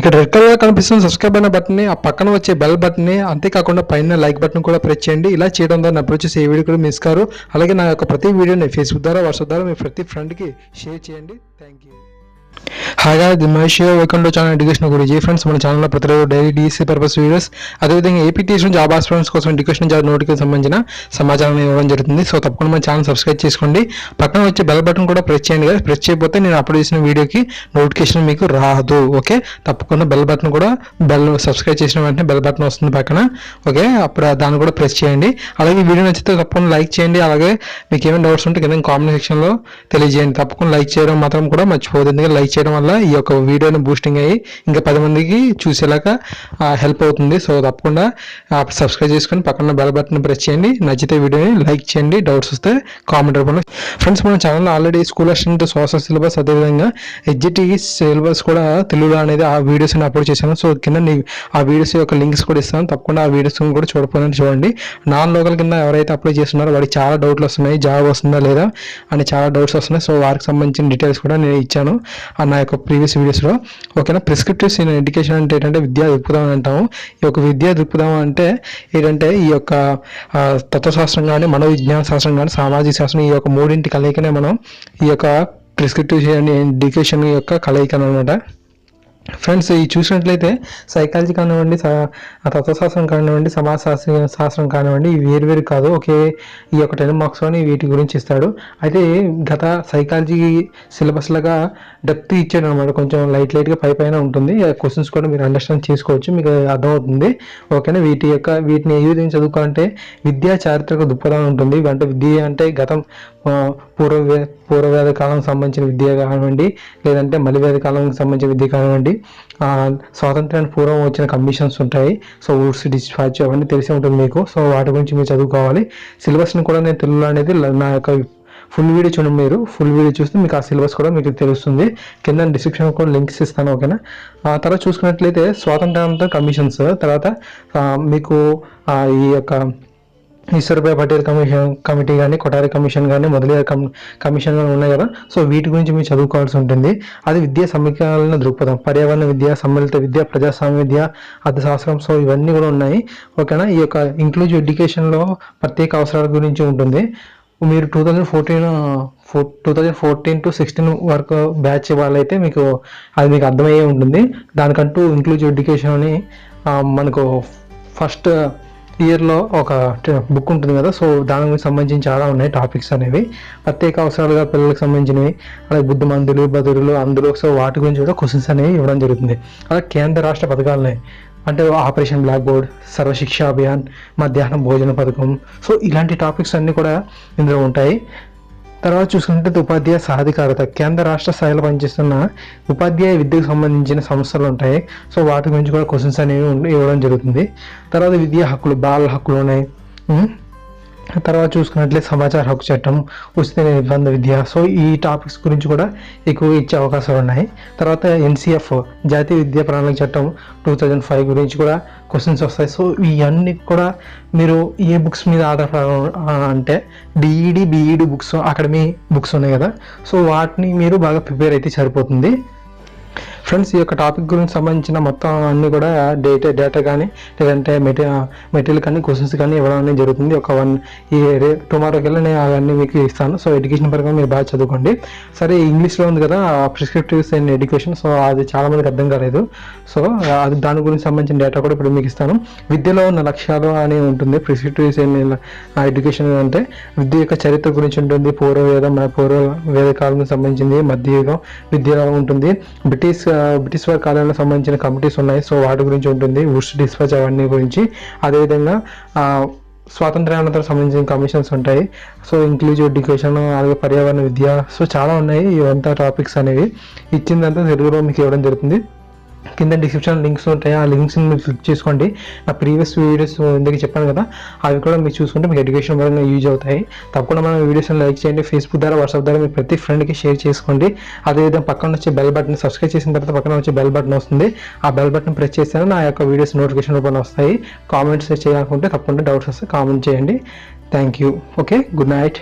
ఇక్కడ red colour కనిపిస్తున్న subscribe అయిన బటన్ని ఆ పక్కన వచ్చే బెల్ బటన్ని అంతేకాకుండా పైన లైక్ బటన్ కూడా ప్రెస్ చేయండి. ఇలా చేయడం ద్వారా నా వచ్చేసి ఏ వీడియో కూడా మిస్ కారు. అలాగే నా యొక్క ప్రతి వీడియోని ఫేస్బుక్ ద్వారా వాట్సాప్ ద్వారా మీ ప్రతి ఫ్రెండ్కి షేర్ చేయండి. థ్యాంక్ యూ హాగా the Mahesh welcome to channel education గురించి ఫ్రెండ్స్ మన ఛానల్లో ప్రతిరోజు డైలీ డీసీ పర్పస్ వీడియోస్ అదేవిధంగా ఏపీ నుంచి జాబ్ ఆస్పిరెంట్స్ కోసం ఎడ్యుకేషన్ జాబ్ నోటికి సంబంధించిన సమాచారం ఇవ్వడం జరుగుతుంది. సో తప్పకుండా మన ఛానల్ సబ్స్క్రైబ్ చేసుకోండి. పక్కన వచ్చే బెల్ బటన్ కూడా ప్రెస్ చేయండి కదా ప్రెస్ చేయకపోతే నేను అప్లోడ్ చేసిన వీడియోకి నోటిఫికేషన్ మీకు రాదు. ఓకే తప్పకుండా బెల్ బటన్ కూడా బెల్ సబ్స్క్రైబ్ చేసిన వెంటనే బెల్ బటన్ వస్తుంది పక్కన. ఓకే అప్పుడు దాన్ని కూడా ప్రెస్ చేయండి. అలాగే వీడియో నచ్చితే తప్పకుండా లైక్ చేయండి. అలాగే మీకు ఏమైనా డౌట్స్ ఉంటే కింద కామెంట్ సెక్షన్లో తెలియజేయండి. తప్పకుండా లైక్ చేయడం మాత్రం కూడా మర్చిపోదు ఎందుకంటే లైక్ చేయడం వల్ల ఈ యొక్క వీడియోని బూస్టింగ్ అయ్యి ఇంకా పది మందికి చూసేలాగా హెల్ప్ అవుతుంది. సో తప్పకుండా సబ్స్క్రైబ్ చేసుకొని పక్కన బెల్ బటన్ ప్రెస్ చేయండి. నచ్చితే వీడియోని లైక్ చేయండి. డౌట్స్ వస్తే కామెంట్ రూపంలో. ఫ్రెండ్స్ మన ఛానల్లో already school assistant social syllabus అదేవిధంగా హెచ్జిటి సిలబస్ కూడా తెలుగులో అనేది ఆ వీడియోస్ని అప్లోడ్ చేశాను. సో కింద ఆ వీడియోస్ యొక్క లింక్స్ కూడా ఇస్తాను. తప్పకుండా ఆ వీడియోస్ కూడా చూడకపోయినా చూడండి. నాన్ లోకల్ కింద ఎవరైతే అప్లై చేస్తున్నారో వాడికి చాలా డౌట్లు వస్తున్నాయి. జాబ్ వస్తుందా లేదా అని చాలా డౌట్స్ వస్తున్నాయి. సో వారికి సంబంధించిన డీటెయిల్స్ కూడా నేను ఇచ్చాను. నా యొక్క ప్రీవియస్ వీడియోస్లో ఓకేనా? ప్రిస్క్రిప్టివ్ సీన్ ఎడ్యుకేషన్ అంటే ఏంటంటే విద్యా దృక్పథం అని అంటాము. ఈ యొక్క విద్యా దృక్పథం అంటే ఏంటంటే ఈ యొక్క తత్వశాస్త్రం కానీ మనోవిజ్ఞాన శాస్త్రం కానీ సామాజిక శాస్త్రం ఈ యొక్క మూడింటి కలయికనే మనం ఈ యొక్క ప్రిస్క్రిప్టివ్ ఎడ్యుకేషన్ యొక్క కలయిక అనమాట ఫ్రెండ్స్ ఈ చూసినట్లయితే సైకాలజీ కానివ్వండి స- తత్వశాస్త్రం కానివ్వండి సమాజ శాస్త్ర శాస్త్రం కానివ్వండి ఇవి వేరు వేరు కాదు. ఒకే ఈ యొక్క టెన్ మార్క్స్ అని వీటి గురించి ఇస్తాడు. అయితే గత సైకాలజీ సిలబస్ లాగా డెప్త్ ఇచ్చాడు అనమాట కొంచెం లైట్ లైట్గా పై పైన ఉంటుంది. క్వశ్చన్స్ కూడా మీరు అండర్స్టాండ్ చేసుకోవచ్చు. మీకు అర్థమవుతుంది. ఓకేనా? వీటి యొక్క వీటిని ఏ విధంగా చదువుకోవాలంటే విద్యా చారిత్రక దృక్పథం ఉంటుంది. అంటే విద్య అంటే గతం పూర్వ పూర్వవేద కాలం సంబంధించిన విద్య కానివ్వండి లేదంటే మలివేద కాలం సంబంధించిన విద్య కానివ్వండి స్వాతంత్రానికి పూర్వం వచ్చిన కమిషన్స్ ఉంటాయి. సో ఊడ్స్ డిస్పాచ్ అవన్నీ తెలిసి ఉంటుంది మీకు. సో వాటి గురించి మీరు చదువుకోవాలి. సిలబస్ని కూడా నేను తెలుగులో అనేది నా యొక్క ఫుల్ వీడియో చూడండి మీరు. ఫుల్ వీడియో చూస్తే మీకు ఆ సిలబస్ కూడా మీకు తెలుస్తుంది. కింద డిస్క్రిప్షన్ కూడా లింక్స్ ఇస్తాను ఓకేనా? ఆ తర్వాత చూసుకున్నట్లయితే స్వాతంత్రంతో కమిషన్స్. తర్వాత మీకు ఈ యొక్క ఈశ్వర్భాయ్ పటేల్ కమిషన్ కమిటీ కానీ కొటారి కమిషన్ కానీ మొదలైన కమ్ కమిషన్ కానీ ఉన్నాయి కదా. సో వీటి గురించి మీరు చదువుకోవాల్సి ఉంటుంది. అది విద్యా సమీకరణ దృక్పథం పర్యావరణ విద్య సమ్మిళిత విద్య ప్రజాస్వామ్య విద్య అర్థశాస్త్రం. సో ఇవన్నీ కూడా ఉన్నాయి. ఓకేనా? ఈ యొక్క ఇంక్లూజివ్ ఎడ్యుకేషన్లో ప్రత్యేక అవసరాల గురించి ఉంటుంది. మీరు two thousand fourteen four two thousand fourteen to sixteen వరకు బ్యాచ్ వాళ్ళైతే మీకు అది మీకు అర్థమయ్యే ఉంటుంది. దానికంటూ ఇంక్లూజివ్ ఎడ్యుకేషన్ అని మనకు ఫస్ట్ ఇయర్లో ఒక బుక్ ఉంటుంది కదా సో దాని గురించి సంబంధించి చాలా ఉన్నాయి టాపిక్స్ అనేవి. ప్రత్యేక అవసరాలుగా పిల్లలకు సంబంధించినవి అలాగే బుద్ధమందులు బదురులు అందులో సో వాటి గురించి కూడా క్వశ్చన్స్ అనేవి ఇవ్వడం జరుగుతుంది. అలాగే కేంద్ర రాష్ట్ర పథకాలు ఉన్నాయి అంటే operation black board Sarvashiksha Abhiyan మధ్యాహ్నం భోజన పథకం. సో ఇలాంటి టాపిక్స్ అన్నీ కూడా ఇందులో ఉంటాయి. తర్వాత చూసుకుంటే ఉపాధ్యాయ సాధికారత. కేంద్ర రాష్ట్ర స్థాయిలో పనిచేస్తున్న ఉపాధ్యాయ విద్యకు సంబంధించిన సంస్థలు ఉంటాయి. సో వాటి గురించి కూడా క్వశ్చన్స్ అనేవి ఇవ్వడం జరుగుతుంది. తర్వాత విద్యా హక్కులు బాల హక్కులు ఉన్నాయి. తర్వాత చూసుకున్నట్లయితే సమాచార హక్కు చట్టం ఉచిత నిర్బంధ విద్య. సో ఈ టాపిక్స్ గురించి కూడా ఎక్కువ ఇచ్చే అవకాశాలు ఉన్నాయి. తర్వాత ఎన్సిఎఫ్ జాతీయ విద్యా ప్రణాళిక చట్టం టూ థౌజండ్ ఫైవ్ గురించి కూడా క్వశ్చన్స్ వస్తాయి. సో ఇవన్నీ కూడా మీరు ఏ బుక్స్ మీద ఆధారపడ అంటే DEd BEd books academy books ఉన్నాయి కదా. సో వాటిని మీరు బాగా ప్రిపేర్ అయితే సరిపోతుంది. ఫ్రెండ్స్ ఈ యొక్క టాపిక్ గురించి సంబంధించిన మొత్తం అన్ని కూడా డేటా డేటా కానీ లేదంటే మెటీ మెటీరియల్ కానీ క్వశ్చన్స్ కానీ ఇవ్వడం అనేది జరుగుతుంది. ఒక వన్ ఈ రే టుమారో కల్లా నేను అవన్నీ మీకు ఇస్తాను. సో ఎడ్యుకేషన్ పరంగా మీరు బాగా చదువుకోండి. సరే ఇంగ్లీష్లో ఉంది కదా ప్రిస్క్రిప్టివ్స్ అండ్ ఎడ్యుకేషన్ సో అది చాలామందికి అర్థం కాలేదు. సో అది దాని గురించి సంబంధించిన డేటా కూడా ఇప్పుడు మీకు ఇస్తాను. విద్యలో ఉన్న లక్ష్యాలు అని ఉంటుంది. ప్రిస్క్రిప్టివ్స్ అండ్ ఎడ్యుకేషన్ అంటే విద్య యొక్క చరిత్ర గురించి ఉంటుంది. పూర్వ వేదం పూర్వ వేద కాలం సంబంధించింది మధ్యయుగం విద్యలో ఉంటుంది. బ్రిటిష్ బ్రిటిష్ వారి కాలంలో సంబంధించిన కమిటీస్ ఉన్నాయి. సో వాటి గురించి ఉంటుంది. ఉష్ డిస్పాచ్ అవన్నీ గురించి. అదేవిధంగా స్వాతంత్రానంతరం సంబంధించిన కమిషన్స్ ఉంటాయి. సో ఇంక్లూజివ్ ఎడ్యుకేషన్ అలాగే పర్యావరణ విద్య. సో చాలా ఉన్నాయి. ఇవంతా టాపిక్స్ అనేవి. ఇచ్చిందంతా తెలుగులో మీకు ఇవ్వడం జరుగుతుంది. కింద డిస్క్రిప్షన్ లింక్స్ ఉంటాయి. ఆ లింక్స్ మీరు క్లిక్ చేసుకోండి. నా ప్రీవియస్ వీడియోస్ ఇందాక చెప్పాను కదా అవి కూడా మీరు చూసుకుంటే మీకు ఎడ్యుకేషన్ పరంగా యూజ్ అవుతాయి. తప్పకుండా మనం వీడియోస్ని లైక్ చేయండి. ఫేస్బుక్ ద్వారా వాట్సాప్ ద్వారా మీరు ప్రతి ఫ్రెండ్కి షేర్ చేసుకోండి. అదేవిధంగా పక్కన వచ్చే బెల్ బటన్ సబ్స్క్రైబ్ చేసిన తర్వాత పక్కన వచ్చే బెల్ బటన్ వస్తుంది. ఆ బెల్ బటన్ ప్రెస్ చేస్తే నా యొక్క వీడియోస్ నోటిఫికేషన్ రూపంలో వస్తాయి. కామెంట్స్ చేయాలనుకుంటే తప్పకుండా డౌట్స్ వస్తే కామెంట్ చేయండి. Thank you okay good night